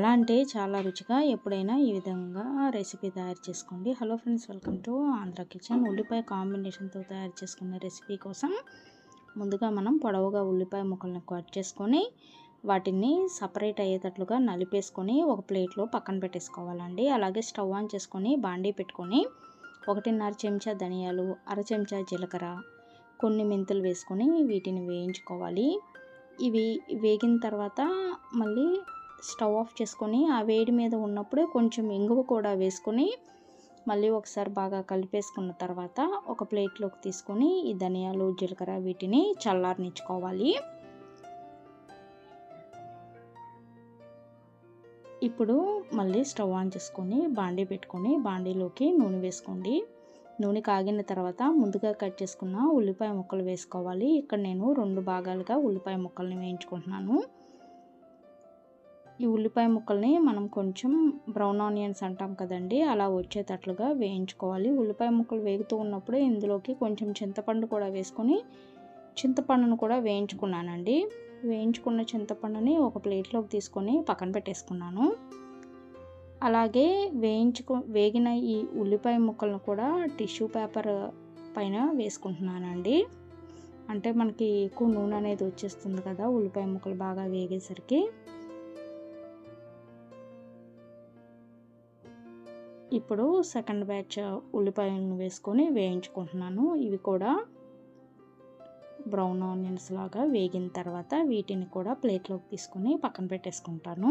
చాలా అంటే చాలా రుచిగా ఎప్పుడైనా ఈ విధంగా రెసిపీ తయారు చేసుకోండి. Hello friends welcome to Andhra kitchen. ఉల్లిపాయ కాంబినేషన్తో తయారు చేసుకున్న రెసిపీ కోసం ముందుగా మనం పొడవుగా ఉల్లిపాయ ముక్కలను కట్ చేసుకొని వాటిని సపరేట్ అయ్యేటట్లుగా నలిపేసుకొని ఒక ప్లేట్లో పక్కన పెట్టేసుకోవాలండి. అలాగే స్టవ్ ఆన్ చేసుకొని బాండీ పెట్టుకొని ఒకటిన్నర చెంచా ధనియాలు అర చెంచా జీలకర్ర కొన్ని మెంతులు వేసుకొని వీటిని వేయించుకోవాలి. ఇవి వేగిన తర్వాత మళ్ళీ స్టవ్ ఆఫ్ చేసుకొని ఆ వేడి మీద ఉన్నప్పుడే కొంచెం ఇంగువ కూడా వేసుకొని మళ్ళీ ఒకసారి బాగా కలిపేసుకున్న తర్వాత ఒక ప్లేట్లోకి తీసుకొని ఈ ధనియాలు జీలకర్ర వీటిని చల్లారనిచ్చుకోవాలి. ఇప్పుడు మళ్ళీ స్టవ్ ఆన్ చేసుకొని బాండీ పెట్టుకొని బాండీలోకి నూనె వేసుకోండి. నూనె కాగిన తర్వాత ముందుగా కట్ చేసుకున్న ఉల్లిపాయ ముక్కలు వేసుకోవాలి. ఇక్కడ నేను రెండు భాగాలుగా ఉల్లిపాయ ముక్కల్ని వేయించుకుంటున్నాను. ఈ ఉల్లిపాయ ముక్కల్ని మనం కొంచెం బ్రౌన్ ఆనియన్స్ అంటాం కదండి అలా వచ్చేటట్లుగా వేయించుకోవాలి. ఉల్లిపాయ ముక్కలు వేగుతూ ఉన్నప్పుడే ఇందులోకి కొంచెం చింతపండు కూడా వేసుకొని చింతపండును కూడా వేయించుకున్నానండి. వేయించుకున్న చింతపండుని ఒక ప్లేట్లోకి తీసుకొని పక్కన పెట్టేసుకున్నాను. అలాగే వేయించుకు వేగిన ఈ ఉల్లిపాయ ముక్కలను కూడా టిష్యూ పేపర్ పైన వేసుకుంటున్నానండి. అంటే మనకి ఎక్కువ నూనె అనేది వచ్చేస్తుంది కదా ఉల్లిపాయ ముక్కలు బాగా వేగేసరికి. ఇప్పుడు సెకండ్ బ్యాచ్ ఉల్లిపాయలను వేసుకొని వేయించుకుంటున్నాను. ఇవి కూడా బ్రౌన్ ఆనియన్స్ లాగా వేగిన తర్వాత వీటిని కూడా ప్లేట్లోకి తీసుకొని పక్కన పెట్టేసుకుంటాను.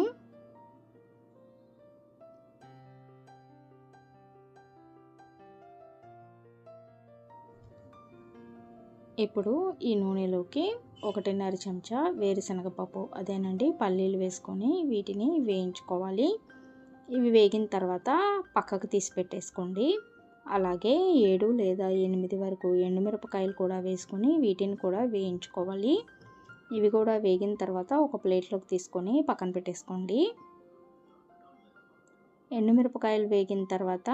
ఇప్పుడు ఈ నూనెలోకి ఒకటిన్నర చెంచా వేరుశనగపప్పు అదేనండి పల్లీలు వేసుకొని వీటిని వేయించుకోవాలి. ఇవి వేగిన తర్వాత పక్కకు తీసి పెట్టేసుకోండి. అలాగే ఏడు లేదా ఎనిమిది వరకు ఎండుమిరపకాయలు కూడా వేసుకొని వీటిని కూడా వేయించుకోవాలి. ఇవి కూడా వేగిన తర్వాత ఒక ప్లేట్లోకి తీసుకొని పక్కన పెట్టేసుకోండి. ఎండుమిరపకాయలు వేగిన తర్వాత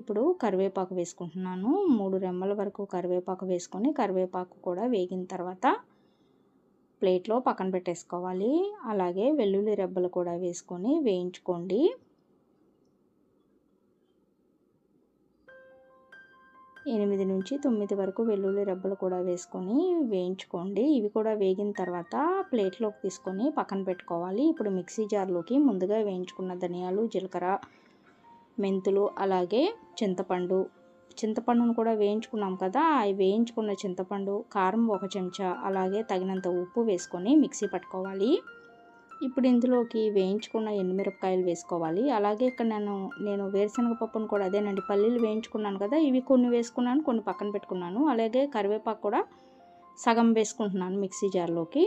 ఇప్పుడు కరివేపాకు వేసుకుంటున్నాను. మూడు రెమ్మల వరకు కరివేపాకు వేసుకొని కరివేపాకు కూడా వేగిన తర్వాత ప్లేట్లో పక్కన పెట్టేసుకోవాలి. అలాగే వెల్లుల్లి రెబ్బలు కూడా వేసుకొని వేయించుకోండి. ఎనిమిది నుంచి తొమ్మిది వరకు వెల్లుల్లి రెబ్బలు కూడా వేసుకొని వేయించుకోండి. ఇవి కూడా వేగిన తర్వాత ప్లేట్లోకి తీసుకొని పక్కన పెట్టుకోవాలి. ఇప్పుడు మిక్సీ జార్లోకి ముందుగా వేయించుకున్న ధనియాలు జీలకర్ర మెంతులు అలాగే చింతపండు. చింతపండును కూడా వేయించుకున్నాం కదా అవి వేయించుకున్న చింతపండు కారం ఒక చెంచా అలాగే తగినంత ఉప్పు వేసుకొని మిక్సీ పట్టుకోవాలి. ఇప్పుడు ఇందులోకి వేయించుకున్న ఎండుమిరపకాయలు వేసుకోవాలి. అలాగే ఇక్కడ నేను నేను వేరుశనగ పప్పును కూడా అదేనండి పల్లీలు వేయించుకున్నాను కదా ఇవి కొన్ని వేసుకున్నాను కొన్ని పక్కన పెట్టుకున్నాను. అలాగే కరివేపాకు కూడా సగం వేసుకుంటున్నాను మిక్సీ జార్లోకి.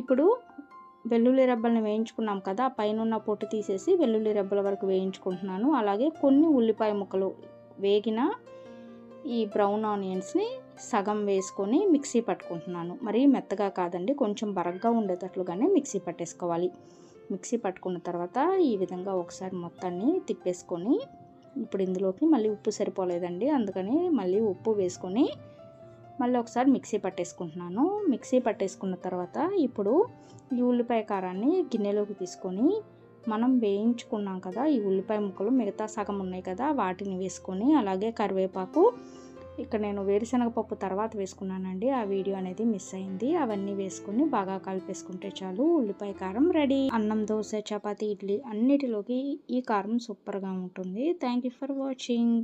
ఇప్పుడు వెల్లుల్లి రెబ్బల్ని వేయించుకున్నాం కదా పైన ఉన్న పొట్టు తీసేసి వెల్లుల్లి రెబ్బల వరకు వేయించుకుంటున్నాను. అలాగే కొన్ని ఉల్లిపాయ ముక్కలు వేగిన ఈ బ్రౌన్ ఆనియన్స్ని సగం వేసుకొని మిక్సీ పట్టుకుంటున్నాను. మరీ మెత్తగా కాదండి కొంచెం బరగ్గా ఉండేటట్లుగానే మిక్సీ పట్టేసుకోవాలి. మిక్సీ పట్టుకున్న తర్వాత ఈ విధంగా ఒకసారి మొత్తాన్ని తిప్పేసుకొని ఇప్పుడు ఇందులోకి మళ్ళీ ఉప్పు సరిపోలేదండి అందుకని మళ్ళీ ఉప్పు వేసుకొని మళ్ళీ ఒకసారి మిక్సీ పట్టేసుకుంటున్నాను. మిక్సీ పట్టేసుకున్న తర్వాత ఇప్పుడు ఈ ఉల్లిపాయ కారాన్ని గిన్నెలోకి తీసుకొని మనం వేయించుకున్నాం కదా ఈ ఉల్లిపాయ ముక్కలు మిగతా సగం ఉన్నాయి కదా వాటిని వేసుకొని అలాగే కరివేపాకు ఇక్కడ నేను వేరుశనగ పప్పు తర్వాత వేసుకున్నానండి. ఆ వీడియో అనేది మిస్ అయింది. అవన్నీ వేసుకొని బాగా కలిపేసుకుంటే చాలు. ఉల్లిపాయ కారం రెడీ. అన్నం దోశ చపాతి ఇడ్లీ అన్నిటిలోకి ఈ కారం సూపర్గా ఉంటుంది. Thank you for watching.